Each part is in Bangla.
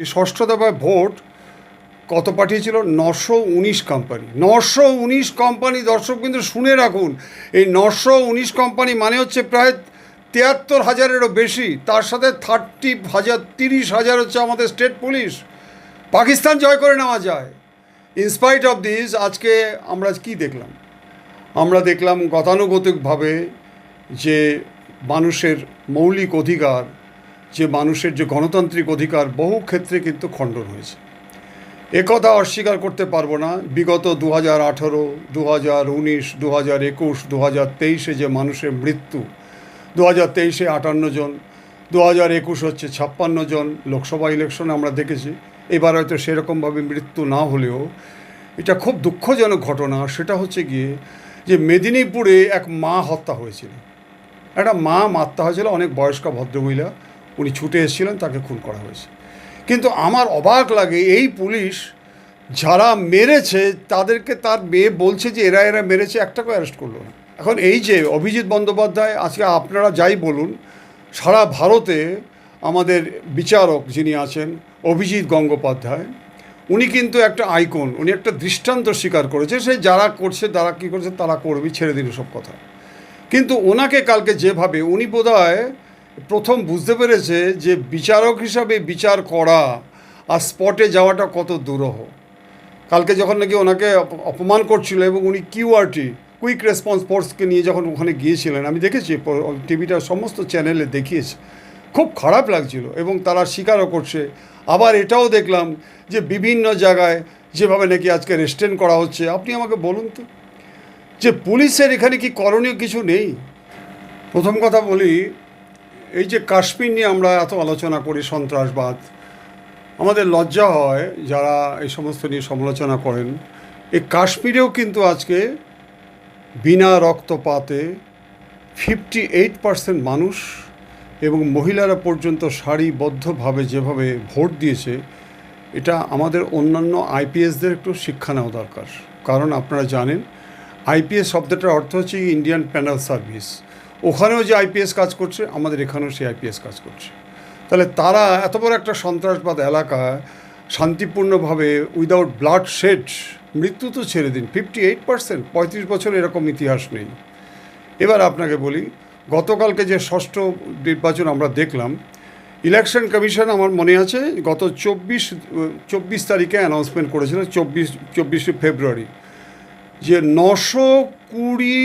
ষষ্ঠ দফায় ভোট কত পাঠিয়েছিল? নশো উনিশ কোম্পানি নশো উনিশ কোম্পানি দর্শক কিন্তু শুনে রাখুন, এই নশো উনিশ কোম্পানি মানে হচ্ছে প্রায় তিয়াত্তর হাজারেরও বেশি। তার সাথে থার্টি হাজার, তিরিশ হাজার হচ্ছে আমাদের স্টেট পুলিশ পাকিস্তান জয় করে নেওয়া যায়। ইনস্পাইট অফ দিস আজকে আমরা কি দেখলাম? আমরা দেখলাম গতানুগতিকভাবে যে মানুষের মৌলিক অধিকার যে মানুষের যে গণতান্ত্রিক অধিকার বহু ক্ষেত্রে কিন্তু খণ্ডন হয়েছে। একথা অস্বীকার করতে পারব না। বিগত দু হাজার আঠেরো দু হাজার উনিশ দু হাজার একুশ দু হাজার তেইশে যে মানুষের মৃত্যু দু হাজার তেইশে আটান্ন জন দু হাজার একুশ হচ্ছে ছাপ্পান্ন জন লোকসভা ইলেকশনে আমরা দেখেছি। এবার হয়তো সেরকমভাবে মৃত্যু না হলেও এটা খুব দুঃখজনক ঘটনা। সেটা হচ্ছে গিয়ে যে মেদিনীপুরে এক মা হত্যা হয়েছিল। একটা মা মারতে হয়েছিল, অনেক বয়স্ক ভদ্রমহিলা। উনি ছুটে এসেছিলেন, তাকে খুন করা হয়েছে। কিন্তু আমার অবাক লাগে, এই পুলিশ যারা মেরেছে, তাদেরকে তার মেয়ে বলছে যে এরা এরা মেরেছে একটাকেও অ্যারেস্ট করল না। এখন এই যে অভিজিৎ বন্দ্যোপাধ্যায়, আজকে আপনারা যাই বলুন, সারা ভারতে আমাদের বিচারক যিনি আছেন, অভিজিৎ গঙ্গোপাধ্যায়, উনি কিন্তু একটা আইকন, উনি একটা দৃষ্টান্ত স্বীকার করেছে, সে যারা করছে, তারা কী করছে, তারা করবে, ছেড়ে দিন সব কথা। কিন্তু ওনাকে কালকে যেভাবে, উনি বোধহয় প্রথম বুঝতে পেরেছে যে বিচারক হিসাবে বিচার করা আর স্পটে যাওয়াটা কত দুরূহ। কালকে যখন নাকি ওনাকে অপমান করছিল এবং উনি কিউআরটি কুইক রেসপন্স ফোর্সকে নিয়ে যখন ওখানে গিয়েছিলেন, আমি দেখেছি টিভিটার সমস্ত চ্যানেলে দেখিয়েছে। খুব খারাপ লাগছিল এবং তারা স্বীকারও করছে। আবার এটাও দেখলাম যে বিভিন্ন জায়গায় যেভাবে নাকি আজকে রেস্টেন করা হচ্ছে। আপনি আমাকে বলুন তো, যে পুলিশের এখানে কি করণীয় কিছু নেই? প্রথম কথা বলি এই যে কাশ্মীর নিয়ে আমরা এত আলোচনা করি, সন্ত্রাসবাদ, আমাদের লজ্জা হয় যারা এই সমস্ত নিয়ে সমালোচনা করেন। এই কাশ্মীরেও কিন্তু আজকে বিনা রক্তপাতে ফিফটি এইট পার্সেন্ট মানুষ এবং মহিলারা পর্যন্ত সারিবদ্ধভাবে যেভাবে ভোট দিয়েছে, এটা আমাদের অন্যান্য আইপিএসদের একটু শিক্ষা নেওয়া দরকার। কারণ আপনারা জানেন আইপিএস শব্দটার অর্থ হচ্ছে ইন্ডিয়ান প্যানেল সার্ভিস ওখানেও যে আইপিএস কাজ করছে, আমাদের এখানেও সেই আইপিএস কাজ করছে। তাহলে তারা এত বড় একটা সন্ত্রাসবাদ এলাকায় শান্তিপূর্ণভাবে উইদাউট ব্লাড শেড মৃত্যু তো ছেড়ে দিন। ফিফটি এইট পার্সেন্ট পঁয়ত্রিশ বছর এরকম ইতিহাস নেই। এবার আপনাকে বলি, গতকালকে যে ষষ্ঠ নির্বাচন আমরা দেখলাম ইলেকশন কমিশন আমার মনে আছে, গত চব্বিশ চব্বিশ তারিখে অ্যানাউন্সমেন্ট করেছিল, চব্বিশ, চব্বিশে ফেব্রুয়ারি, যে নশো কুড়ি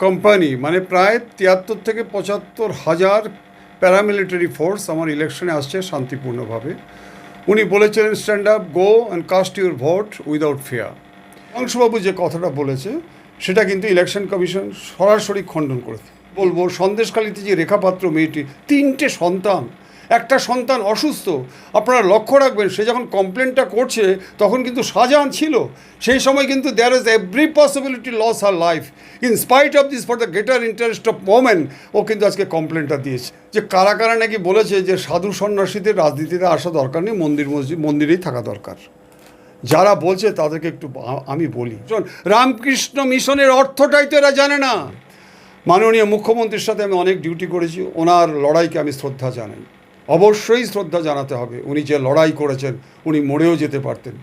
কোম্পানি মানে প্রায় তিয়াত্তর থেকে পঁচাত্তর হাজার প্যারামিলিটারি ফোর্স আমার ইলেকশনে আসছে শান্তিপূর্ণভাবে। উনি বলেছিলেন stand up go and cast your vote without fear অংশবাবু যে কথাটা বলেছে, সেটা কিন্তু ইলেকশন কমিশন সরাসরি খণ্ডন করেছে। বলব সন্দেশকালীতে যে রেখাপাত্র মেয়েটি, তিনটে সন্তান একটা সন্তান অসুস্থ, আপনারা লক্ষ্য রাখবেন, সে যখন কমপ্লেনটা করছে, তখন কিন্তু শাহজাহান ছিল। সেই সময় কিন্তু there is every possibility loss or life in spite of this for the greater interest of women ও কিন্তু আজকে কমপ্লেনটা দিয়েছে। যে কারা কারা নাকি বলেছে যে সাধু সন্ন্যাসীদের রাজনীতিতে আসা দরকার নেই, মন্দির মসজিদ, মন্দিরেই থাকা দরকার। যারা বলছে তাদেরকে একটু আমি বলি। রামকৃষ্ণ মিশনের অর্থটাই তো এরা জানে না। মাননীয় মুখ্যমন্ত্রীর সাথে আমি অনেক ডিউটি করেছি, ওনার লড়াইকে আমি শ্রদ্ধা জানাই। অবশ্যই শ্রদ্ধা জানাতে হবে। উনি যে লড়াই করেছেন, উনি মরেও যেতে পারতেন।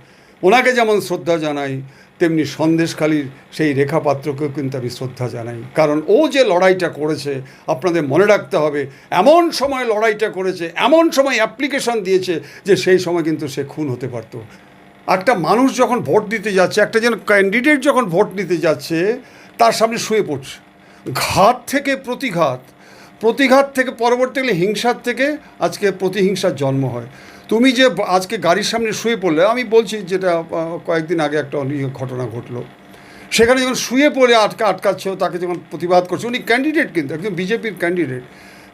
ওনাকে যেমন শ্রদ্ধা জানাই, তেমনি সন্দেশখালির সেই রেখাপাত্রকেও কিন্তু আমি শ্রদ্ধা জানাই। কারণ ও যে লড়াইটা করেছে, আপনাদের মনে রাখতে হবে, এমন সময় লড়াইটা করেছে, এমন সময় অ্যাপ্লিকেশন দিয়েছে যে সেই সময় কিন্তু সে খুন হতে পারতো। একটা মানুষ যখন ভোট দিতে যাচ্ছে, একটা যেন ক্যান্ডিডেট যখন ভোট নিতে যাচ্ছে, তার সামনে শুয়ে পড়ছে। ঘাত থেকে প্রতিঘাত প্রতিঘাত থেকে পরবর্তীকালে হিংসার থেকে আজকে প্রতিহিংসার জন্ম হয়। তুমি যে আজকে গাড়ির সামনে শুয়ে পড়লে, আমি বলছি যেটা কয়েকদিন আগে একটা ঘটনা ঘটলো। সেখানে যখন শুয়ে পড়ে, আটকা, আটকাচ্ছ, তাকে যখন প্রতিবাদ করছে, উনি ক্যান্ডিডেট কিন্তু একজন বিজেপির ক্যান্ডিডেট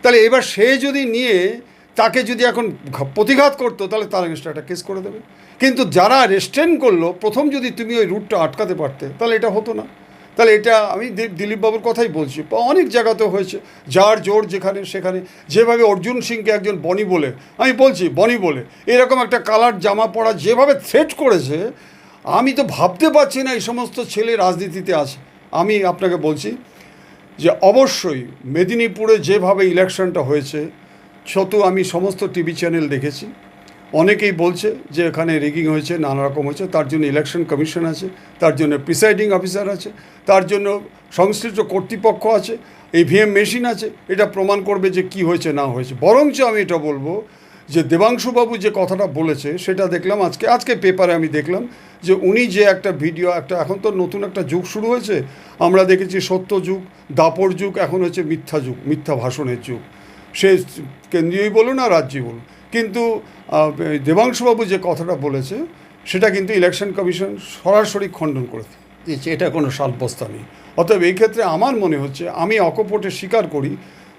তাহলে এবার সে যদি নিয়ে, তাকে যদি এখন প্রতিঘাত করতো, তাহলে তার against একটা কেস করে দেবে। কিন্তু যারা রেস্টেন করল, প্রথম যদি তুমি ওই রুটটা আটকাতে পারতে, তাহলে এটা হতো না। তাহলে এটা আমি দিলীপবাবুর কথাই বলছি। অনেক জায়গাতেও হয়েছে। যার জোর যেখানে সেখানে। যেভাবে অর্জুন সিংকে একজন বনি বলে, আমি বলছি বনি বলে, এরকম একটা কালার জামা পরা যেভাবে থ্রেট করেছে, আমি তো ভাবতে পারছি না এই সমস্ত ছেলে রাজনীতিতে আছে। আমি আপনাকে বলছি যে অবশ্যই মেদিনীপুরে যেভাবে ইলেকশনটা হয়েছে শত আমি সমস্ত টিভি চ্যানেল দেখেছি। অনেকেই বলছে যে এখানে রেগিং হয়েছে, নানা রকম হয়েছে। তার জন্য ইলেকশন কমিশন আছে, তার জন্য প্রিসাইডিং অফিসার আছে, তার জন্য সংশ্লিষ্ট কর্তৃপক্ষ আছে ইভিএম মেশিন আছে। এটা প্রমাণ করবে যে কি হয়েছে, না হয়েছে। বরঞ্চ আমি এটা বলব যে দেবাংশুবাবু যে কথাটা বলেছে, সেটা দেখলাম আজকে। আজকে পেপারে আমি দেখলাম যে উনি যে একটা ভিডিও একটা এখন তো নতুন একটা যুগ শুরু হয়েছে। আমরা দেখেছি সত্য যুগ, দাপর যুগ, এখন হচ্ছে মিথ্যা যুগ, মিথ্যা ভাষণের যুগ। সে কেন্দ্রীয়ই বলুন আর রাজ্যই বলুন। কিন্তু দেবাংশুবাবু যে কথাটা বলেছে সেটা কিন্তু ইলেকশন কমিশন সরাসরি খণ্ডন করে দিয়েছে। এটা কোনো সাব্যস্তা নেই। অতএব এই ক্ষেত্রে আমার মনে হচ্ছে আমি অকপটে স্বীকার করি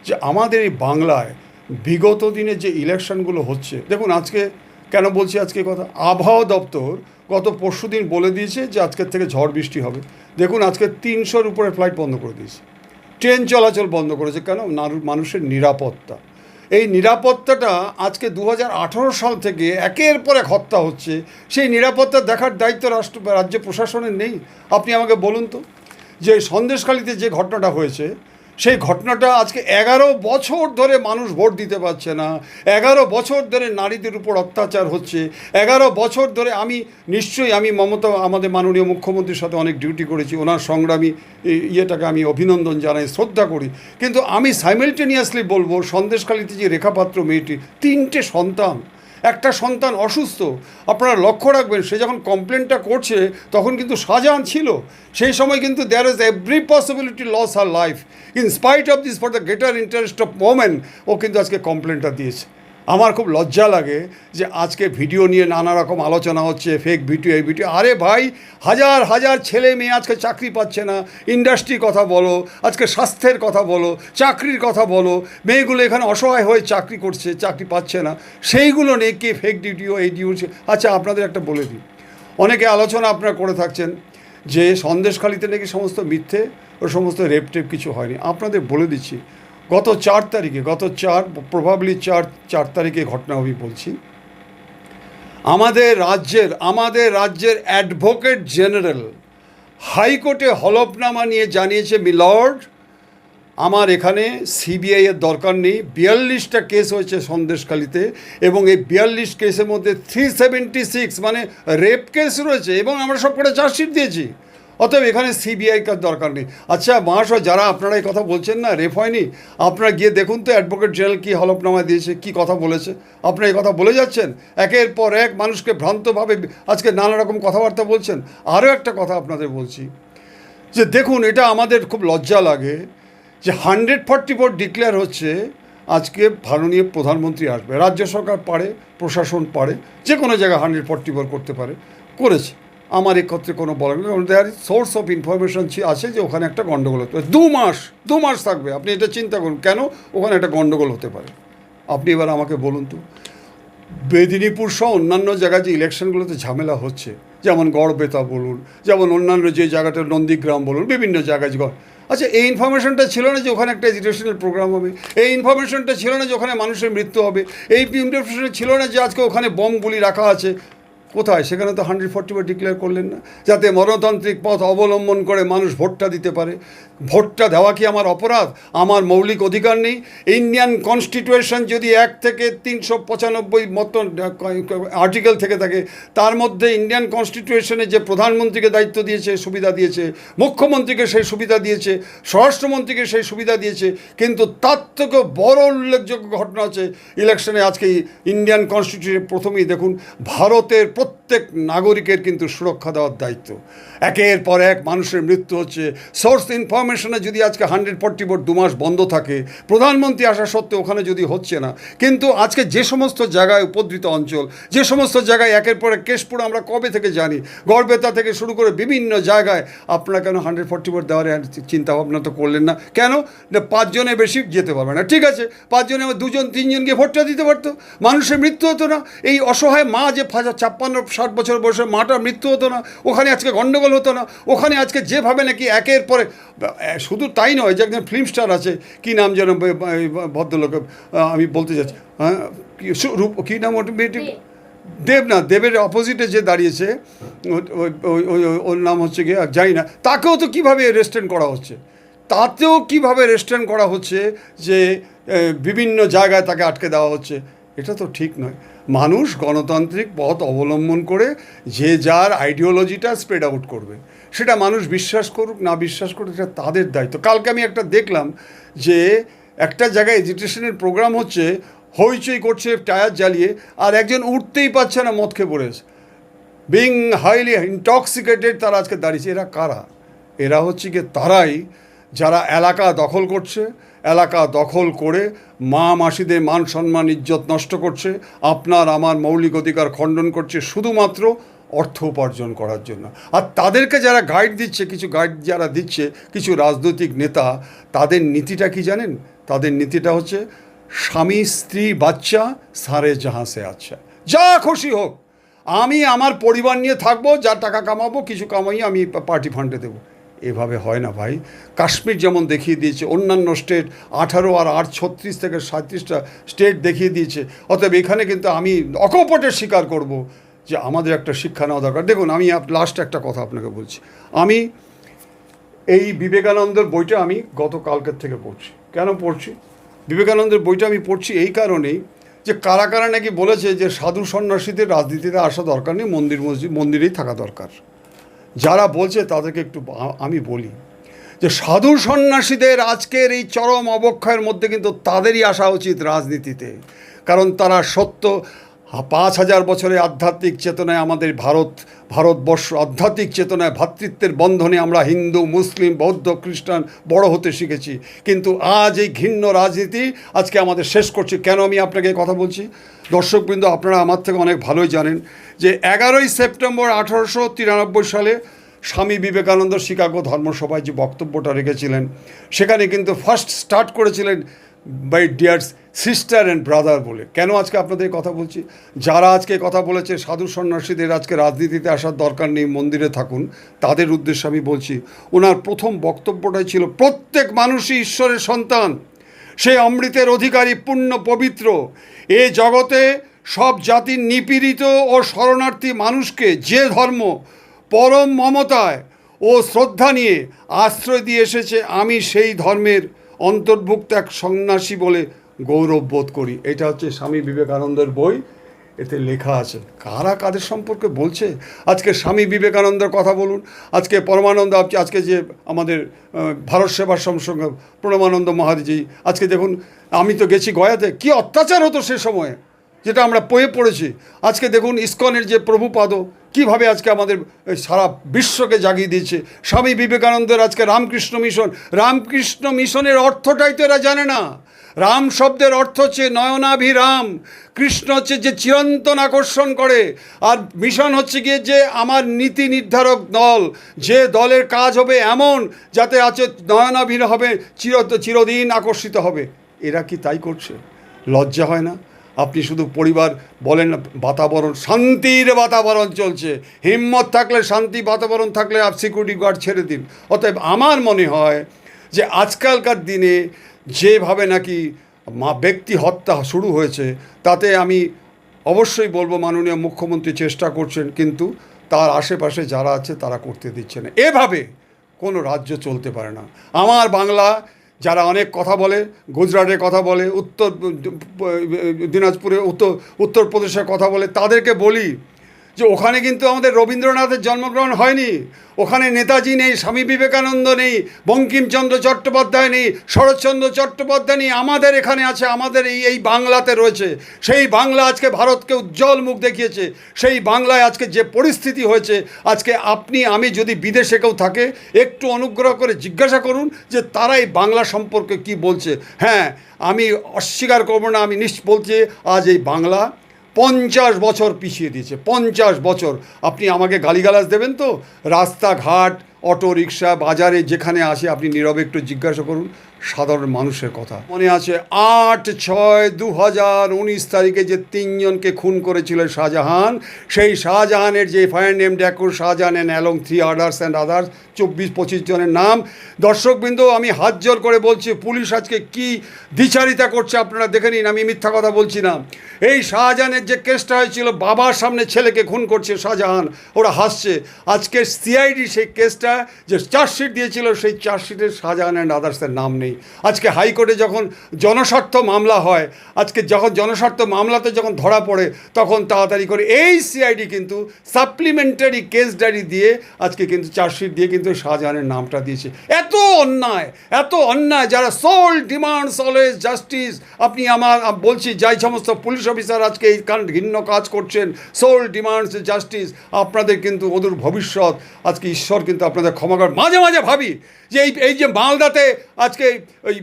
যে আমাদের এই বাংলায় বিগত দিনে যে ইলেকশনগুলো হচ্ছে দেখুন আজকে কেন বলছি আজকে কথা আবহাওয়া দপ্তর গত পরশু দিন বলে দিয়েছে যে আজকের থেকে ঝড় বৃষ্টি হবে। দেখুন আজকে তিনশোর উপরে ফ্লাইট বন্ধ করে দিয়েছে। ট্রেন চলাচল বন্ধ করেছে। কেন? মানুষের নিরাপত্তা। এই নিরাপত্তাটা আজকে দু হাজার আঠেরো সাল থেকে একের পর এক হত্যা হচ্ছে। সেই নিরাপত্তা দেখার দায়িত্ব রাষ্ট্র রাজ্য প্রশাসনের নেই। আপনি আমাকে বলুন তো যে সন্দেশখালিতে যে ঘটনাটা হয়েছে সেই ঘটনাটা আজকে এগারো বছর ধরে মানুষ ভোট দিতে পারছে না। এগারো বছর ধরে নারীদের উপর অত্যাচার হচ্ছে। এগারো বছর ধরে আমি নিশ্চয়ই আমি মমতা, আমাদের মাননীয় মুখ্যমন্ত্রীর সাথে অনেক ডিউটি করেছি। ওনার সংগ্রামী ইয়েটাকে আমি অভিনন্দন জানাই, শ্রদ্ধা করি। কিন্তু আমি সাইমেলটেনিয়াসলি বলব, সন্দেশখালিতে যে রেখাপাত্র মেয়েটি, তিনটে সন্তান। একটা সন্তান অসুস্থ, আপনারা লক্ষ্য রাখবেন, সে যখন কমপ্লেনটা করছে, তখন কিন্তু শাহজাহান ছিল। সেই সময় কিন্তু there is every possibility loss or life in spite of this for the greater interest of women ও কিন্তু আজকে কমপ্লেনটা দিয়েছে। আমার খুব লজ্জা লাগে যে আজকে ভিডিও নিয়ে নানা রকম আলোচনা হচ্ছে ফেক ভিডিও এই ভিডিও আরে ভাই, হাজার হাজার ছেলে মেয়ে আজকে চাকরি পাচ্ছে না ইন্ডাস্ট্রির কথা বলো, আজকে স্বাস্থ্যের কথা বলো, চাকরির কথা বলো, মেয়েগুলো এখানে অসহায় হয়ে চাকরি করছে, চাকরি পাচ্ছে না। সেইগুলো নিয়ে কে ফেক ডিউটিও এই ডিও আচ্ছা আপনাদের একটা বলে দিই। অনেকে আলোচনা আপনারা করে থাকছেন যে সন্দেশখালিতে নাকি সমস্ত মিথ্যে ও সমস্ত রেপ টেপ কিছু হয়নি। আপনাদের বলে দিচ্ছি গত চার তারিখে, গত চার প্রভাবলি চার চার তারিখে ঘটনা আমি বলছি। আমাদের রাজ্যের আমাদের রাজ্যের অ্যাডভোকেট জেনারেল হাইকোর্টে হলফনামা নিয়ে জানিয়েছে মিলর্ড আমার এখানে সিবিআই এর দরকার নেই। বিয়াল্লিশটা কেস হয়েছে সন্দেশখালিতে এবং এই বিয়াল্লিশ কেসের মধ্যে থ্রি সেভেন্টি সিক্স মানে রেপ কেস রয়েছে এবং আমরা সব করে চার্জশিট দিয়েছি। অতএব এখানে সিবিআই কার দরকার নেই। আচ্ছা মহাশয়, যারা আপনারা এই কথা বলছেন না রেফ হয়নি, আপনারা গিয়ে দেখুন তো অ্যাডভোকেট জেনারেল কী হলফনামা দিয়েছে, কী কথা বলেছে। আপনারা এই কথা বলে যাচ্ছেন, একের পর এক মানুষকে ভ্রান্তভাবে আজকে নানা রকম কথাবার্তা বলছেন। আরও একটা কথা আপনাদের বলছি, যে দেখুন, এটা আমাদের খুব লজ্জা লাগে যে হান্ড্রেড ফর্টি ফোর ডিক্লেয়ার হচ্ছে, আজকে মাননীয় প্রধানমন্ত্রী আসবে। রাজ্য সরকার পারে, প্রশাসন পারে যে কোনো জায়গায় হান্ড্রেড ফর্টি ফোর করতে পারে, করেছে। আমার এক্ষেত্রে কোনো বলার নেই। দেয়ার সোর্স অফ ইনফরমেশন আছে যে ওখানে একটা গণ্ডগোল হতে পারে। দু মাস দু মাস থাকবে। আপনি এটা চিন্তা করুন। কেন? ওখানে একটা গণ্ডগোল হতে পারে। আপনি এবার আমাকে বলুন তো। মেদিনীপুর সহ অন্যান্য জায়গায় যে ইলেকশনগুলোতে ঝামেলা হচ্ছে, যেমন গড়বেতা বলুন, যেমন অন্যান্য যে জায়গাটা নন্দীগ্রাম বলুন, বিভিন্ন জায়গায় গড়- আচ্ছা এই ইনফরমেশনটা ছিল না যে ওখানে একটা এডুকেশনাল প্রোগ্রাম হবে? এই ইনফরমেশনটা ছিল না যে ওখানে মানুষের মৃত্যু হবে? এই ইনফরমেশন ছিল না যে আজকে ওখানে বমগুলি রাখা আছে? কোথায়? সেখানে তো হান্ড্রেড ফর্টি ফোর ডিক্লেয়ার করলেন না। যাতে গণতান্ত্রিক পথ অবলম্বন করে মানুষ ভোটটা দিতে পারে। ভোটটা দেওয়া কি আমার অপরাধ? আমার মৌলিক অধিকার নেই। ইন্ডিয়ান কনস্টিটিউশন যদি এক থেকে তিনশো পঁচানব্বই মতন আর্টিকেল থেকে থাকে, তার মধ্যে ইন্ডিয়ান কনস্টিটিউশনে যে প্রধানমন্ত্রীকে দায়িত্ব দিয়েছে, সুবিধা দিয়েছে, মুখ্যমন্ত্রীকে সেই সুবিধা দিয়েছে, স্বরাষ্ট্রমন্ত্রীকে সেই সুবিধা দিয়েছে, কিন্তু তার থেকেও বড় উল্লেখযোগ্য ঘটনা আছে ইলেকশনে আজকে ইন্ডিয়ান কনস্টিটিউশন প্রথমেই দেখুন, ভারতের প্রত্যেক নাগরিকের কিন্তু সুরক্ষা দেওয়ার দায়িত্ব। একের পর এক মানুষের মৃত্যু হচ্ছে। সোর্স ইনফরমেশনে যদি আজকে হান্ড্রেড ফর্টি ভোট দু মাস বন্ধ থাকে, প্রধানমন্ত্রী আসা সত্ত্বেও ওখানে যদি হচ্ছে না, কিন্তু আজকে যে সমস্ত জায়গায় উপদ্রিত অঞ্চল, যে সমস্ত জায়গায় একের পর এক কেশপুর আমরা কবে থেকে জানি, গড়বেতা থেকে শুরু করে বিভিন্ন জায়গায় আপনারা কেন হান্ড্রেড ফর্টি ভোট দেওয়ার চিন্তা ভাবনা তো করলেন না? কেন? না, পাঁচজনে বেশি যেতে পারবে না। ঠিক আছে, পাঁচজনে দুজন তিনজন গিয়ে ভোটটা দিতে পারতো। মানুষের মৃত্যু হতো না। এই অসহায় মা যে ফাজা- ছাপ্পান্ন ষাট বছর বয়সে মাটার মৃত্যু হতো না ওখানে আজকে গণ্ডগোল হতো না ওখানে আজকে যেভাবে নাকি একের পরে শুধু তাই নয় যে একজন ফিল্ম স্টার আছে কী নাম যেন ভদ্রলোক আমি বলতে চাচ্ছি হ্যাঁ রূপ কী নাম ওটা মেয়েটি দেব। না দেবের অপোজিটে যে দাঁড়িয়েছে ওর নাম হচ্ছে গিয়ে জানি না তাকেও তো কীভাবে রেস্টেন্ট করা হচ্ছে? তাতেও কীভাবে রেস্টেন্ট করা হচ্ছে যে বিভিন্ন জায়গায় তাকে আটকে দেওয়া হচ্ছে? এটা তো ঠিক নয়। মানুষ গণতান্ত্রিক পথ অবলম্বন করে যে যার আইডিওলজিটা স্প্রেড আউট করবে। সেটা মানুষ বিশ্বাস করুক, না বিশ্বাস করুক, সেটা তাদের দায়িত্ব। কালকে আমি একটা দেখলাম যে একটা জায়গায় এডুকেশনের প্রোগ্রাম হচ্ছে, হইচই করছে, টায়ার জ্বালিয়ে, আর একজন উঠতেই পারছে না মদ খেয়ে পড়েছে বিং হাইলি ইনটক্সিকেটেড তারা আজকে দাঁড়িয়েছে। এরা কারা? এরা হচ্ছে কি তারাই যারা এলাকা দখল করছে এলাকা দখল করে মা মাসিদের মান সম্মান, ইজ্জত নষ্ট করছে, আপনার আমার মৌলিক অধিকার খণ্ডন করছে শুধুমাত্র অর্থ উপার্জন করার জন্য। আর তাদেরকে যারা গাইড দিচ্ছে, কিছু গাইড যারা দিচ্ছে, কিছু রাজনৈতিক নেতা, তাদের নীতিটা কি জানেন? তাদের নীতিটা হচ্ছে স্বামী, স্ত্রী, বাচ্চা, সারে জাহাসে আচ্ছা যা খুশি হোক, আমি আমার পরিবার নিয়ে থাকব, যা টাকা কামাবো, কিছু কামাই আমি পার্টি ফান্ডে দেবো। এভাবে হয় না ভাই। কাশ্মীর যেমন দেখিয়ে দিয়েছে, অন্যান্য স্টেট আঠারো আর আট ছত্রিশ থেকে সাঁত্রিশটা স্টেট দেখিয়ে দিয়েছে। অতএব এখানে কিন্তু আমি অকপটের স্বীকার করব যে আমাদের একটা শিক্ষা নেওয়া দরকার। দেখুন, আমি লাস্ট একটা কথা আপনাকে বলছি। আমি এই বিবেকানন্দের বইটা আমি গতকালকের থেকে পড়ছি। কেন পড়ছি? বিবেকানন্দের বইটা আমি পড়ছি এই কারণেই যে কারা কারা নাকি বলেছে যে সাধু সন্ন্যাসীদের রাজনীতিতে আসা দরকার নেই, মন্দির মসজিদ মন্দিরেই থাকা দরকার। যারা বলছে তাদেরকে একটু আমি বলি যে সাধু সন্ন্যাসীদের আজকের এই চরম অবক্ষয়ের মধ্যে কিন্তু তাদেরই আসা উচিত রাজনীতিতে। কারণ তারা সত্য পাঁচ হাজার বছরের আধ্যাত্মিক চেতনায় আমাদের ভারত, ভারতবর্ষ, আধ্যাত্মিক চেতনায় ভ্রাতৃত্বের বন্ধনে আমরা হিন্দু, মুসলিম, বৌদ্ধ, খ্রিস্টান বড় হতে শিখেছি। কিন্তু আজ এই ঘৃণ্য রাজনীতি আজকে আমাদের শেষ করছে। কেন আমি আপনাকে কথা বলছি? দর্শকবৃন্দ, আপনারা আমার থেকে অনেক ভালোই জানেন যে এগারোই সেপ্টেম্বর আঠারোশো তিরানব্বই সালে স্বামী বিবেকানন্দ শিকাগো ধর্মসভায় যে বক্তব্যটা রেখেছিলেন, সেখানে কিন্তু ফার্স্ট স্টার্ট করেছিলেন by dears sister and brother বলে। কেন আজকে আপনাদের কথা বলছি? যারা আজকে কথা বলেছে, সাধু সন্ন্যাসীদের আজকে রাজনীতিতে আসার দরকার নেই, মন্দিরে থাকুন। তাদের উদ্দেশ্যে আমি বলছি, ওনার প্রথম বক্তব্যটাই ছিল, প্রত্যেক মানুষই ঈশ্বরের সন্তান। সে অমৃতের অধিকারী, পূর্ণ পবিত্র। এ জগতে সব জাতির নিপীড়িত ও শরণার্থী মানুষকে যে ধর্ম পরম মমতায় ও শ্রদ্ধা নিয়ে আশ্রয় দিয়ে এসেছে, আমি সেই ধর্মের অন্তর্ভুক্ত এক সন্ন্যাসী বলে গৌরব বোধ করি। এটা হচ্ছে স্বামী বিবেকানন্দের বই। এতে লেখা আছে, কারা কাদের সম্পর্কে বলছে? আজকে স্বামী বিবেকানন্দের কথা বলুন, আজকে পরমানন্দ আজকে যে আমাদের ভারত সেবার সংসঙ্গ প্রণমানন্দ মহারাজি আজকে দেখুন, আমি তো গেছি গয়াতে, কি অত্যাচার হতো সে সময়ে, যেটা আমরা পয়ে পড়েছি। আজকে দেখুন, ইস্কনের যে প্রভুপাদ, কীভাবে আজকে আমাদের সারা বিশ্বকে জাগিয়ে দিয়েছে। স্বামী বিবেকানন্দের আজকে রামকৃষ্ণ মিশন, রামকৃষ্ণ মিশনের অর্থটাই তো এরা জানে না। রাম শব্দের অর্থ হচ্ছে নয়নাভিরাম। কৃষ্ণ হচ্ছে যে চিরন্তন আকর্ষণ করে, আর মিশন হচ্ছে গিয়ে যে আমার নীতি নির্ধারক দল। যে দলের কাজ হবে এমন যাতে আছে নয়নাভির হবে, চির, চিরদিন আকর্ষিত হবে। এরা কি তাই করছে? লজ্জা হয় না? আপনি শুধু পরিবার বলেন, বাতাবরণ, শান্তির বাতাবরণ চলছে। হিম্মত থাকলে শান্তি, বাতাবরণ থাকলে আর সিকিউরিটি গার্ড ছেড়ে দিন। অতএব আমার মনে হয় যে আজকালকার দিনে যেভাবে নাকি মা ব্যক্তি হত্যা শুরু হয়েছে, তাতে আমি অবশ্যই বলব মাননীয় মুখ্যমন্ত্রী চেষ্টা করছেন, কিন্তু তার আশেপাশে যারা আছে তারা করতে দিচ্ছে না। এভাবে কোনো রাজ্য চলতে পারে না। আমার বাংলা যারা অনেক কথা বলে, গুজরাটের কথা বলে, উত্তর দিনাজপুরে উত্তর, উত্তরপ্রদেশের কথা বলে, তাদেরকে বলি যে ওখানে কিন্তু আমাদের রবীন্দ্রনাথের জন্মগ্রহণ হয়নি। ওখানে নেতাজি নেই, স্বামী বিবেকানন্দ নেই, বঙ্কিমচন্দ্র চট্টোপাধ্যায় নেই, শরৎচন্দ্র চট্টোপাধ্যায় নেই, আমাদের এখানে আছে, আমাদের এই এই বাংলাতে রয়েছে। সেই বাংলা আজকে ভারতকে উজ্জ্বল মুখ দেখিয়েছে। সেই বাংলায় আজকে যে পরিস্থিতি হয়েছে, আজকে আপনি, আমি যদি বিদেশে কেউ থাকে, একটু অনুগ্রহ করে জিজ্ঞাসা করুন যে তারা এই বাংলা সম্পর্কে কি বলছে। হ্যাঁ আমি অস্বীকার করব না, আমি নিশ্চ বলছি, আজ এই বাংলা পঞ্চাশ বছর পিছিয়ে দিয়েছে পঞ্চাশ বছর। আপনি আমাকে গালিগালাজ দেবেন তো? রাস্তাঘাট অটো রিক্সা, বাজারে যেখানে আসে আপনি নীরবে একটু জিজ্ঞাসা করুন, সাধারণ মানুষের কথা। মনে আছে আট ছয় দু হাজার উনিশ তারিখে যে তিনজনকে খুন করেছিল শাহজাহান, সেই শাহজাহানের যে fire name ড্যাকুর Shahjahan and along three others and others চব্বিশ পঁচিশ জনের নাম। দর্শকবৃন্দ, আমি হাত জোর করে বলছি, পুলিশ আজকে কি দ্বিচারিতা করছে আপনারা দেখে নিন, আমি মিথ্যা কথা বলছি না। এই শাহজাহানের যে কেসটা হয়েছিল, বাবার সামনে ছেলেকে খুন করছে শাহজাহান, ওরা হাসছে। আজকে সিআইডি সেই কেসটা যে চার্জশিট দিয়েছিল, সেই চার্জশিটের শাহজাহান অ্যান্ড আদার্সের নাম নেই। আজকে হাইকোর্টে যখন জনস্বার্থ মামলা হয়, আজকে যখন জনস্বার্থ মামলাতে যখন ধরা পড়ে, তখন তাড়াতাড়ি করে এই সিআইডি কিন্তু সাপ্লিমেন্টারি কেস ডায়েরি দিয়ে আজকে কিন্তু চার্জশিট দিয়ে কিন্তু শাহজাহানের নামটা দিয়েছে। এত অন্যায় এত অন্যায়, যারা সোল ডিমান্ডস অলওয়েজ জাস্টিস আপনি আমার বলছি, যাই সমস্ত পুলিশ অফিসার আজকে এই কান ঘিন্ন কাজ করছেন সোল ডিমান্ডস জাস্টিস আপনাদের কিন্তু অদূর ভবিষ্যৎ, আজকে ঈশ্বর কিন্তু আপনাদের ক্ষমা কর মাঝে মাঝে ভাবি যে এই এই যে মালদাতে আজকে ওই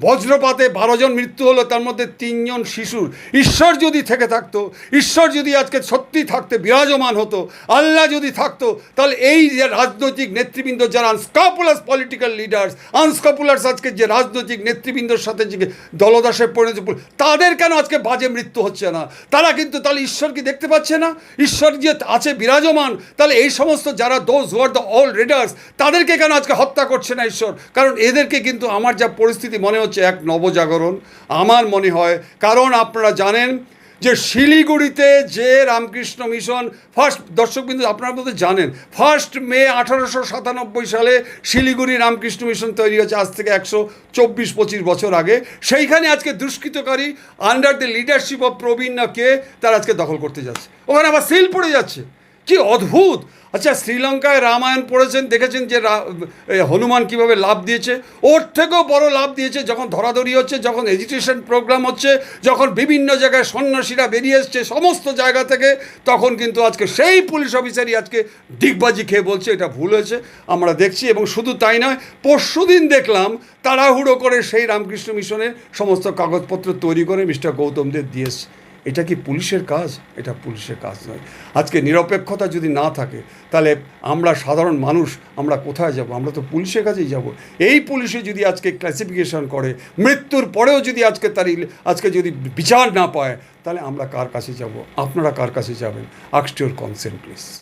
বজ্রপাতে বারো জন মৃত্যু হলো, তার মধ্যে তিনজন শিশুর। ঈশ্বর যদি থেকে থাকতো, ঈশ্বর যদি আজকে সত্যি থাকতে বিরাজমান হতো, আল্লাহ যদি থাকতো, তাহলে এই যে রাজনৈতিক নেতৃবৃন্দ যারা আনস্কাপুলাস পলিটিক্যাল লিডার্স আনস্কাপুলাস আজকে যে রাজনৈতিক নেতৃবৃন্দর সাথে যে দলদাসে পরিণত তাদের কেন আজকে বাজে মৃত্যু হচ্ছে না? তারা কিন্তু তাহলে ঈশ্বর কি দেখতে পাচ্ছে না? ঈশ্বর যে আছে বিরাজমান, তাহলে এই সমস্ত যারা those who are the all raiders তাদেরকে কেন আজকে হত্যা করছে না ঈশ্বর। কারণ এদেরকে কিন্তু আমার যা পরিস্থিতি মনে হচ্ছে, এক নবজাগরণ। আমার মনে হয়, কারণ আপনারা জানেন যে শিলিগুড়িতে যে রামকৃষ্ণ মিশন ফার্স্ট দর্শক দর্শকবিন্দু আপনারা বোধহয় জানেন, ফার্স্ট মে আঠারোশো সাতানব্বই সালে শিলিগুড়ি রামকৃষ্ণ মিশন তৈরি হয়েছে, আজ থেকে একশো চব্বিশ পঁচিশ বছর আগে। সেইখানে আজকে দুষ্কৃতকারী under the leadership of Prabin কে, তারা আজকে দখল করতে যাচ্ছে। ওখানে আবার সিল পড়ে যাচ্ছে। কি অদ্ভুত! আচ্ছা শ্রীলঙ্কায় রামায়ণ পড়েছেন, দেখেছেন যে হনুমান কীভাবে লাভ দিয়েছে? ওর থেকেও বড় লাভ দিয়েছে যখন ধরাধরি হচ্ছে, যখন এডুকেশন প্রোগ্রাম হচ্ছে, যখন বিভিন্ন জায়গায় সন্ন্যাসীরা বেরিয়ে এসছে সমস্ত জায়গা থেকে, তখন কিন্তু আজকে সেই পুলিশ অফিসারই আজকে ডিগবাজি খেয়ে বলছে, এটা ভুল হয়েছে, আমরা দেখছি। এবং শুধু তাই নয় পরশুদিন দেখলাম, তাড়াহুড়ো করে সেই রামকৃষ্ণ মিশনের সমস্ত কাগজপত্র তৈরি করে মিস্টার গৌতম দেব দিয়েছে এটা কি পুলিশের কাজ? এটা পুলিশের কাজ নয়। আজকে নিরপেক্ষতা যদি না থাকে, তাহলে আমরা সাধারণ মানুষ, আমরা কোথায় যাব? আমরা তো পুলিশের কাছেই যাব। এই পুলিশে যদি আজকে ক্লাসিফিকেশন করে, মৃত্যুর পরেও যদি আজকে তার আজকে যদি বিচার না পায়, তাহলে আমরা কার কাছে যাব? আপনারা কার কাছে যাবেন? আক্সট ইউর কনসেন্ট প্লিজ